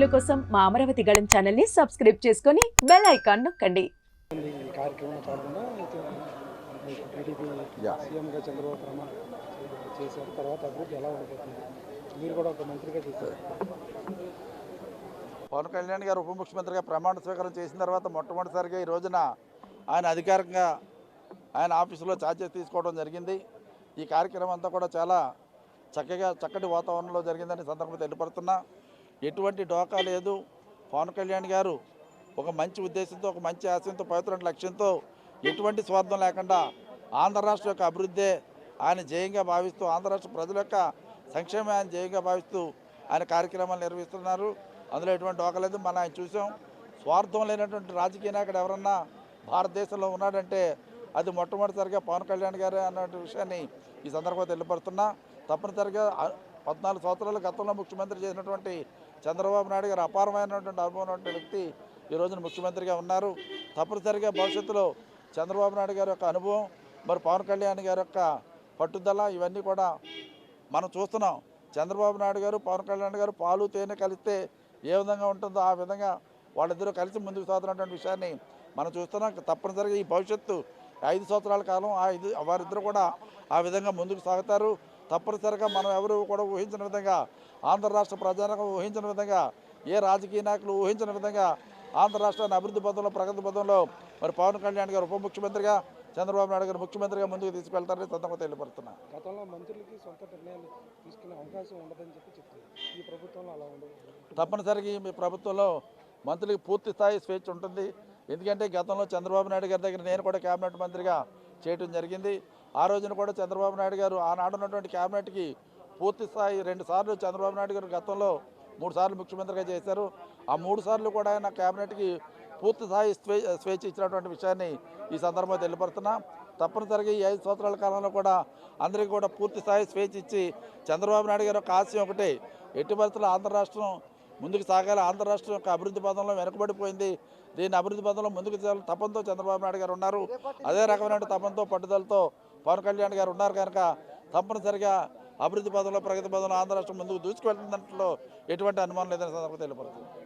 వీడియోల కోసం మా అమరావతి గళం ఛానల్ని సబ్స్క్రైబ్ చేసుకొని బెల్ ఐకాన్ నొక్కండి. చేశారు. తర్వాత అభివృద్ధి ఎలా ఉండబోతుంది మీరు కూడా ఒక మంత్రిగా చేశారు. పవన్ కళ్యాణ్ గారు ఉప ముఖ్యమంత్రిగా ప్రమాణ స్వీకారం చేసిన తర్వాత మొట్టమొదటిసారిగా ఈ రోజున ఆయన అధికారికంగా ఆయన ఆఫీసులో ఛార్జెస్ తీసుకోవడం జరిగింది. ఈ కార్యక్రమం అంతా కూడా చాలా చక్కగా చక్కటి వాతావరణంలో జరిగిందని సందర్భంగా తెలియపడుతున్నా ఎటువంటి డోకా లేదు. పవన్ కళ్యాణ్ గారు ఒక మంచి ఉద్దేశంతో ఒక మంచి ఆశయంతో పవిత్రమైన లక్ష్యంతో ఎటువంటి స్వార్థం లేకుండా ఆంధ్ర రాష్ట్ర యొక్క అభివృద్ధే ఆయన జయంగా భావిస్తూ ఆంధ్ర రాష్ట్ర ప్రజల యొక్క సంక్షేమం ఆయన జయంగా భావిస్తూ ఆయన కార్యక్రమాలు నిర్వహిస్తున్నారు. అందులో ఎటువంటి డోకలేదు మనం ఆయన చూసాం. స్వార్థం లేనటువంటి రాజకీయ నాయకుడు ఎవరన్నా భారతదేశంలో ఉన్నాడంటే అది మొట్టమొదటిసారిగా పవన్ కళ్యాణ్ గారే అన్న విషయాన్ని ఈ సందర్భంగా తెలియపడుతున్నా తప్పనిసరిగా పద్నాలుగు సంవత్సరాల గతంలో ముఖ్యమంత్రి చేసినటువంటి చంద్రబాబు నాయుడు గారు అపారమైనటువంటి అనుభవం ఉన్నటువంటి వ్యక్తి ఈ రోజున ముఖ్యమంత్రిగా ఉన్నారు. తప్పనిసరిగా భవిష్యత్తులో చంద్రబాబు నాయుడు గారి యొక్క అనుభవం మరి పవన్ కళ్యాణ్ గారి యొక్క పట్టుదల ఇవన్నీ కూడా మనం చూస్తున్నాం. చంద్రబాబు నాయుడు గారు పవన్ కళ్యాణ్ గారు పాలు తేనె కలిస్తే ఏ విధంగా ఉంటుందో ఆ విధంగా వాళ్ళిద్దరూ కలిసి ముందుకు సాగుతున్నటువంటి విషయాన్ని మనం చూస్తున్నాం. తప్పనిసరిగా ఈ భవిష్యత్తు ఐదు సంవత్సరాల కాలం ఆ ఐదు వారిద్దరు కూడా ఆ విధంగా ముందుకు సాగుతారు. తప్పనిసరిగా మనం ఎవరు కూడా ఊహించిన విధంగా ఆంధ్ర రాష్ట్ర ప్రజానికం ఊహించిన విధంగా ఏ రాజకీయ నాయకులు ఊహించిన విధంగా ఆంధ్ర రాష్ట్రాన్ని అభివృద్ధి పదంలో ప్రగతి పదంలో మరి పవన్ కళ్యాణ్ గారు ఉప ముఖ్యమంత్రిగా చంద్రబాబు నాయుడు గారు ముఖ్యమంత్రిగా ముందుకు తీసుకెళ్తారని సందర్భంగా తెలియపడుతున్నా గతంలో మంత్రులకి సొంత నిర్ణయాలు తీసుకునే అవకాశం ఉండదని చెప్పి చెప్తుంది ఈ ప్రభుత్వంలో అలా ఉండదు. తప్పనిసరిగా మీ ప్రభుత్వంలో మంత్రులకి పూర్తి స్థాయి స్వేచ్ఛ ఉంటుంది. ఎందుకంటే గతంలో చంద్రబాబు నాయుడు గారి దగ్గర నేను కూడా కేబినెట్ మంత్రిగా చేయటం జరిగింది. ఆ రోజున కూడా చంద్రబాబు నాయుడు గారు ఆనాడు ఉన్నటువంటి కేబినెట్కి పూర్తి స్థాయి రెండు సార్లు చంద్రబాబు నాయుడు గారు గతంలో మూడు సార్లు ముఖ్యమంత్రిగా చేశారు. ఆ మూడు సార్లు కూడా ఆయన కేబినెట్కి పూర్తి స్థాయి స్వే స్వేచ్ఛ ఇచ్చినటువంటి విషయాన్ని ఈ సందర్భంగా తెలియపడుతున్నా తప్పనిసరిగా ఈ ఐదు సంవత్సరాల కాలంలో కూడా అందరికీ కూడా పూర్తి స్థాయి స్వేచ్ఛ ఇచ్చి చంద్రబాబు నాయుడు గారు ఒక ఆశయం ఒకటే. ఎట్టి పరిస్థితుల్లో ఆంధ్ర రాష్ట్రం ముందుకు సాగాలి. ఆంధ్ర రాష్ట్రం యొక్క అభివృద్ధి పదంలో వెనుకబడిపోయింది. దీని అభివృద్ధి పదంలో ముందుకు సాగాలి తపంతో చంద్రబాబు నాయుడు గారు ఉన్నారు. అదే రకమైన తపంతో పట్టుదలతో పవన్ కళ్యాణ్ గారు ఉన్నారు కనుక తప్పనిసరిగా అభివృద్ధి పదంలో ప్రగతి పదంలో ఆంధ్ర రాష్ట్రం ముందుకు దూసుకువెళ్తున్నట్లో ఎటువంటి అనుమానం లేదని సందర్భంగా తెలియపడుతుంది.